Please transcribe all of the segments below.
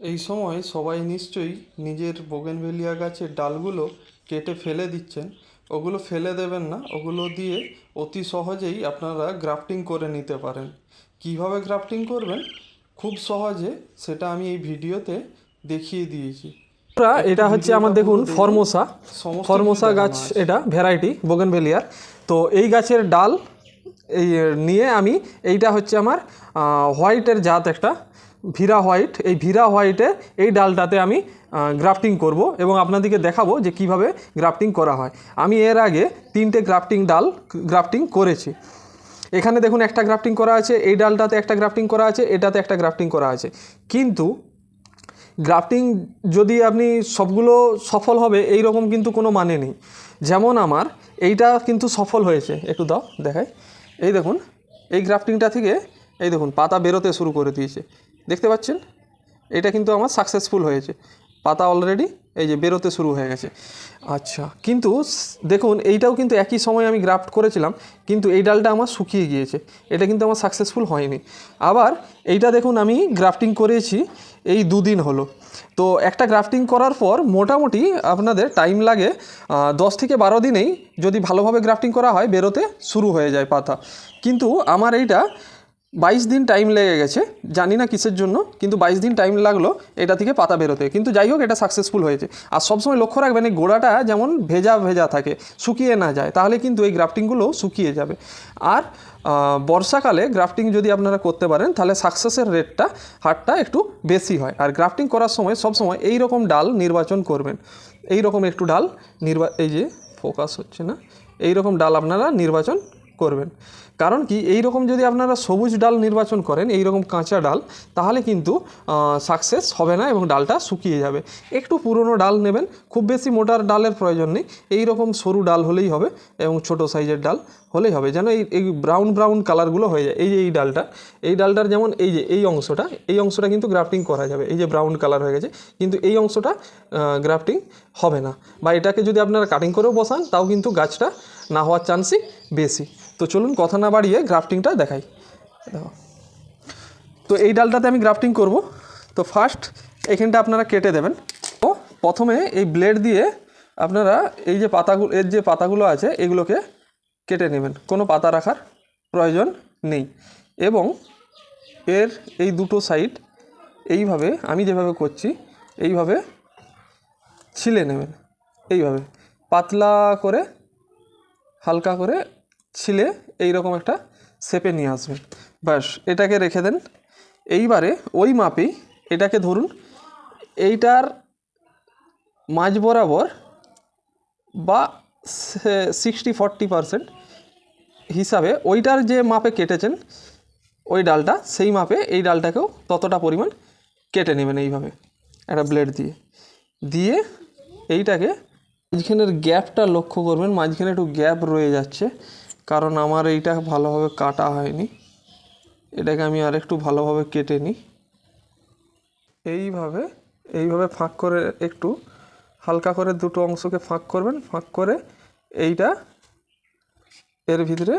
এই সময় সবাই নিশ্চয়ই নিজের বোগেনভেলিয়া গাছের ডালগুলো কেটে ফেলে দিচ্ছেন। ওগুলো ফেলে দেবেন না ওগুলো দিয়ে অতি সহজেই আপনারা গ্রাফটিং করে নিতে পারেন। কীভাবে গ্রাফটিং করবেন? খুব সহজে সেটা আমি এই ভিডিওতে দেখিয়ে দিয়েছি। এটা হচ্ছে আমার দেখুন ফরমোসা। ফরমোসা গাছ এটা ভ্যারাইটি বোগেনভেলিয়ার। তো এই গাছের ডাল এই নিয়ে আমি এইটা হচ্ছে আমার হোয়াইটের জাত একটা। ভিরা হোয়াইট, এই ভিরা হোয়াইটে এই ডালটাতে আমি গ্রাফটিং করব এবং আপনাদেরকে দেখাবো যে কীভাবে গ্রাফটিং করা হয়। আমি এর আগে তিনটে গ্রাফটিং ডাল গ্রাফটিং করেছি। এখানে দেখুন একটা গ্রাফটিং করা আছে, এই ডালটাতে একটা গ্রাফটিং করা আছে, এটাতে একটা গ্রাফটিং করা আছে। কিন্তু গ্রাফটিং যদি আপনি সবগুলো সফল হবে, এই রকম কিন্তু কোনো মানে নেই। যেমন আমার, এইটা কিন্তু সফল হয়েছে। একটু দাও, দেখাই। এই দেখুন, এই গ্রাফটিংটা থেকে, এই দেখুন, পাতা বেরোতে শুরু করে দিয়েছে। দেখতে পাচ্ছেন? এটা কিন্তু আমার সাকসেসফুল হয়েছে। পাতা অলরেডি এই যে বেরোতে শুরু হয়ে গেছে। আচ্ছা কিন্তু দেখুন, এইটাও কিন্তু একই সময় আমি গ্রাফট করেছিলাম, কিন্তু এই ডালটা আমার শুকিয়ে গিয়েছে। এটা কিন্তু আমার সাকসেসফুল হয়নি। আবার এইটা দেখুন, আমি গ্রাফটিং করেছি, এই দুদিন হলো। তো একটা গ্রাফটিং করার পর মোটামুটি আপনাদের টাইম লাগে দশ থেকে বারো দিনেই যদি ভালোভাবে গ্রাফটিং করা হয়, বেরোতে শুরু হয়ে যায় পাতা। কিন্তু আমার এইটা বাইশ দিন টাইম লেগে গেছে, জানি না কিসের জন্য, কিন্তু বাইশ দিন টাইম লাগল এটা থেকে পাতা বেরোতে। কিন্তু যাই হোক, এটা সাকসেসফুল হয়েছে। আর সবসময় লক্ষ্য রাখবেন, এই গোড়াটা যেমন ভেজা ভেজা থাকে, শুকিয়ে না যায়, তাহলে কিন্তু এই গ্রাফটিংগুলো শুকিয়ে যাবে। আর বর্ষাকালে গ্রাফটিং যদি আপনারা করতে পারেন, তাহলে সাকসেসের রেটটা হারটা একটু বেশি হয়। আর গ্রাফটিং করার সময় সবসময় এই রকম ডাল নির্বাচন করবেন। এই রকম একটু ডাল নির্বা এই যে ফোকাস হচ্ছে না এই রকম ডাল আপনারা নির্বাচন করবেন। কারণ কি এই রকম যদি আপনারা সবুজ ডাল নির্বাচন করেন এই রকম কাঁচা ডাল, তাহলে কিন্তু সাকসেস হবে না এবং ডালটা শুকিয়ে যাবে। একটু পুরনো ডাল নেবেন, খুব বেশি মোটার ডালের প্রয়োজন নেই। এই রকম সরু ডাল হলেই হবে এবং ছোট সাইজের ডাল হলেই হবে। যেন এই এই ব্রাউন ব্রাউন কালারগুলো হয়ে যায়। এই যে এই ডালটা, এই ডালটার যেমন এই যে, এই অংশটা এই অংশটা কিন্তু গ্রাফটিং করা যাবে। এই যে ব্রাউন কালার হয়ে গেছে, কিন্তু এই অংশটা গ্রাফটিং হবে না। বা এটাকে যদি আপনারা কাটিং করেও বসান, তাও কিন্তু গাছটা না হওয়ার চান্সই বেশি। তো চলুন কথা না বাড়িয়ে গ্রাফটিংটা দেখাই। দেখো। তো এই ডালটাতে আমি গ্রাফটিং করব। তো ফার্স্ট এখানটা আপনারা কেটে দেবেন। তো প্রথমে এই ব্লেড দিয়ে আপনারা এই যে পাতাগুলো এর যে পাতাগুলো আছে, এগুলোকে কেটে নেবেন। কোনো পাতা রাখার প্রয়োজন নেই। এবং এর এই দুটো সাইড এইভাবে, আমি যেভাবে করছি, এইভাবে ছিলে নেবেন। এইভাবে। পাতলা করে হালকা করে ছিলে এই রকম একটা শেপে নিয়ে আসবেন ব্যাস, এটাকে রেখে দেন। এইবারে ওই মাপেই এটাকে ধরুন, এইটার মাঝ বরাবর বা সিক্সটি ফর্টি পারসেন্ট হিসাবে ওইটার যে মাপে কেটেছেন, ওই ডালটা, সেই মাপে এই ডালটাকেও ততটা পরিমাণ কেটে নেবেন এইভাবে, একটা ব্লেড দিয়ে। দিয়ে এইটাকে মাঝখানের গ্যাপটা লক্ষ্য করবেন, মাঝখানে একটু গ্যাপ রয়ে যাচ্ছে, কারণ আমার এইটা ভালোভাবে কাটা হয়নি। এটাকে আমি আর একটু ভালোভাবে কেটে নিই। এইভাবে এইভাবে ফাঁক করে একটু, হালকা করে দুটো অংশকে ফাঁক করবেন, ফাঁক করে এইটা এর ভিতরে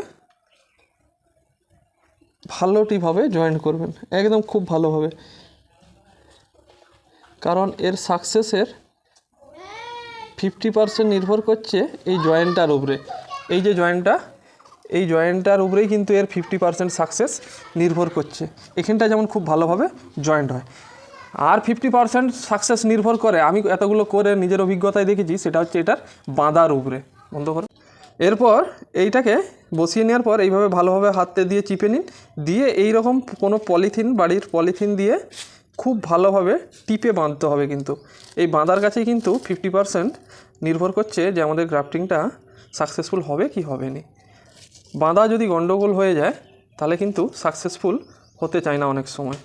ভালোটিভাবে জয়েন করবেন, একদম খুব ভালোভাবে। কারণ এর সাকসেসের ফিফটি পার্সেন্ট নির্ভর করছে এই জয়েন্টটার উপরে। এই যে জয়েন্টটা এই জয়েন্টটার উপরেই কিন্তু এর ফিফটি পার্সেন্ট সাকসেস নির্ভর করছে। এখানটা যেমন খুব ভালোভাবে জয়েন্ট হয়। আর ফিফটি পার্সেন্ট সাকসেস নির্ভর করে, আমি এতগুলো করে নিজের অভিজ্ঞতায় দেখেছি, সেটা হচ্ছে এটার বাঁধার উপরে। বন্ধ করো। এরপর এইটাকে বসিয়ে নেওয়ার পর এইভাবে ভালোভাবে হাতে দিয়ে চিপে নিন। দিয়ে এই রকম কোনো পলিথিন বাড়ির পলিথিন দিয়ে খুব ভালোভাবে টিপে বাঁধতে হবে কিন্তু। এই বাঁধার কাছেই কিন্তু ফিফটি পার্সেন্ট নির্ভর করছে যে আমাদের গ্রাফটিংটা সাকসেসফুল হবে কি হবে নি। বাঁধা যদি গন্ডগোল হয়ে যায়, তাহলে কিন্তু সাকসেসফুল হতে চায় না অনেক সময়।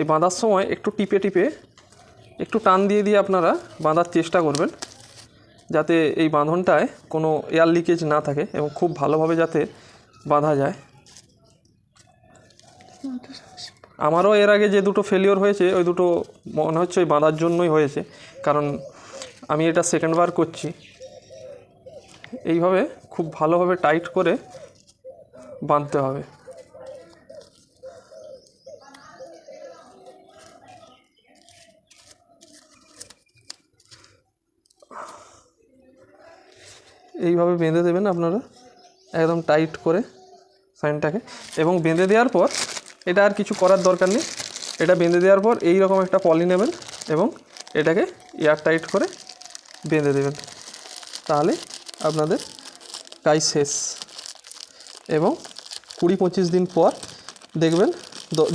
এই বাঁধার সময় একটু টিপে টিপে একটু টান দিয়ে দিয়ে আপনারা বাঁধার চেষ্টা করবেন, যাতে এই বাঁধনটায় কোনো এয়ার লিকেজ না থাকে এবং খুব ভালোভাবে যাতে বাঁধা যায়। আমারও এর আগে যে দুটো ফেলিওর হয়েছে, ওই দুটো মনে হচ্ছে ওই বাঁধার জন্যই হয়েছে। কারণ আমি এটা সেকেন্ডবার করছি। এইভাবে খুব ভালোভাবে টাইট করে বাঁধতে হবে। এইভাবে বেঁধে দেবেন আপনারা। একদম টাইট করে সাইনটাকে। এবং বেঁধে দেওয়ার পর এটা আর কিছু করার দরকার নেই। এটা বেঁধে দেওয়ার পর এই রকম একটা পলি নেবেন এবং এটাকে এয়ার টাইট করে বেঁধে দেবেন। তাহলে আপনাদের কাজ শেষ। এবং কুড়ি পঁচিশ দিন পর দেখবেন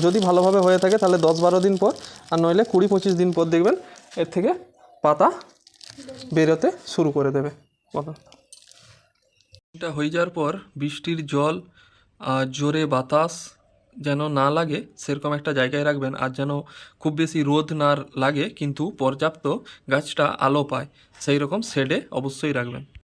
যদি ভালোভাবে হয়ে থাকে তাহলে দশ বারো দিন পর, আর নইলে কুড়ি পঁচিশ দিন পর দেখবেন এর থেকে পাতা বেরোতে শুরু করে দেবে। এটা হয়ে যাওয়ার পর বৃষ্টির জল আর জোরে বাতাস যেন না লাগে, সেরকম একটা জায়গায় রাখবেন আর যেন খুব বেশি রোদ না লাগে, কিন্তু পর্যাপ্ত গাছটা আলো পায়। সেই রকম শেডে অবশ্যই রাখবেন।